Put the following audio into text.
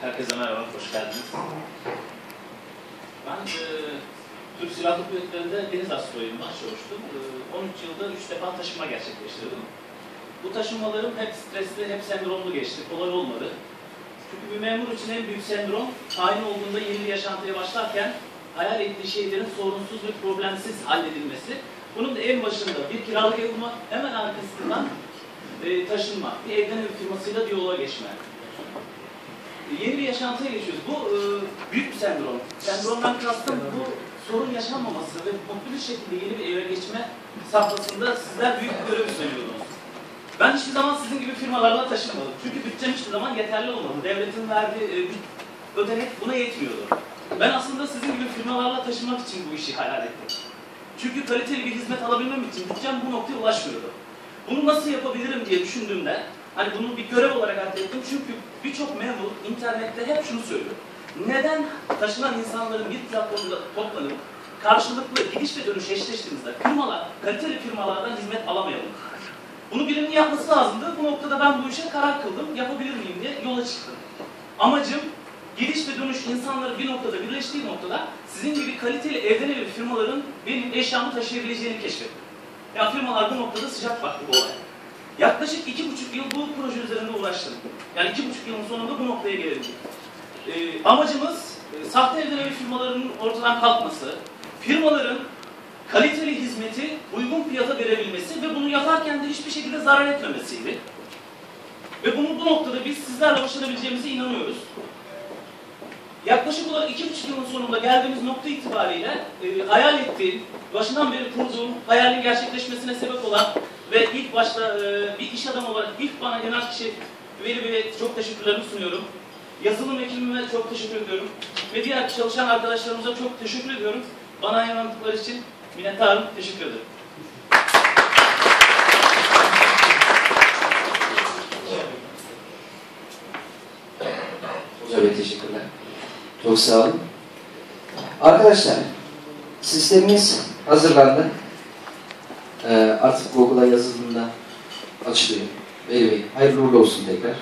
Herkese merhaba, hoş geldiniz. Ben e, Türk Silahlı Kuvvetleri'nde deniz astroyum başlamıştım. E, 13 yılda 3 defa taşınma gerçekleştirdim. Bu taşınmalarım hep stresli, hep sendromlu geçti, kolay olmadı. Çünkü bir memur için en büyük sendrom, tayin olduğunda yeni bir yaşantıya başlarken hayal ettiği şeylerin sorunsuz ve problemsiz halledilmesi. Bunun da en başında bir kiralık ev bulma, hemen arkasından e, taşınma, bir evden ev firmasıyla diyaloğa geçme. Yeni bir yaşantıya geçiyoruz. Bu e, büyük bir sendrom. Sendromdan kastım bu sorun yaşanmaması ve mutlu bir şekilde yeni bir eve geçme safhasında sizler büyük bir görev üstleniyorsunuz. Ben hiçbir zaman sizin gibi firmalarla taşınmadım. Çünkü bütçem hiçbir zaman yeterli olmadı. Devletin verdiği e, ödenek buna yetmiyordu. Ben aslında sizin gibi firmalarla taşınmak için bu işi hayal ettim. Çünkü kaliteli bir hizmet alabilmem için bütçem bu noktaya ulaşmıyordu. Bunu nasıl yapabilirim diye düşündüğümde, hani bunu bir görev olarak atlettim çünkü birçok memur internette hep şunu söylüyor. Neden taşınan insanların bir platformda toplanıp karşılıklı gidiş ve dönüş eşleştiğimizde firmalar, kaliteli firmalardan hizmet alamayalım? Bunu birinin yapması lazımdı. Bu noktada ben bu işe karar kıldım. Yapabilir miyim diye yola çıktım. Amacım gidiş ve dönüş insanları bir noktada birleştiği noktada sizin gibi kaliteli evden eve firmaların benim eşyamı taşıyabileceğini keşfettim. Ya firmalar bu noktada sıcak baktı bu olaya. Yaklaşık iki buçuk yıl bu proje üzerinde uğraştım. Yani iki buçuk yılın sonunda bu noktaya gelebildik. Ee, amacımız e, sahte evden ev firmalarının ortadan kalkması, firmaların kaliteli hizmeti uygun fiyata verebilmesi ve bunu yaparken de hiçbir şekilde zarar etmemesiydi. Ve bunu bu noktada biz sizlerle başarabileceğimize inanıyoruz. Yaklaşık olarak iki buçuk yılın sonunda geldiğimiz nokta itibariyle e, hayal ettiğim, başından beri kurduğum hayalin gerçekleşmesine sebep olan ve ilk başta e, bir iş adamı olarak ilk bana gelen kişi Veli Bey'e çok teşekkürlerimi sunuyorum. Yazılım ekibime çok teşekkür ediyorum. Ve diğer çalışan arkadaşlarımıza çok teşekkür ediyorum. Bana inandıkları için minnettarım, teşekkür ederim. Bey teşekkürler. Çok sağ olun. Arkadaşlar, sistemimiz hazırlandı. Ee, artık Google'a yazıldığında açılıyor. Bey, hayırlı uğurlu olsun tekrar.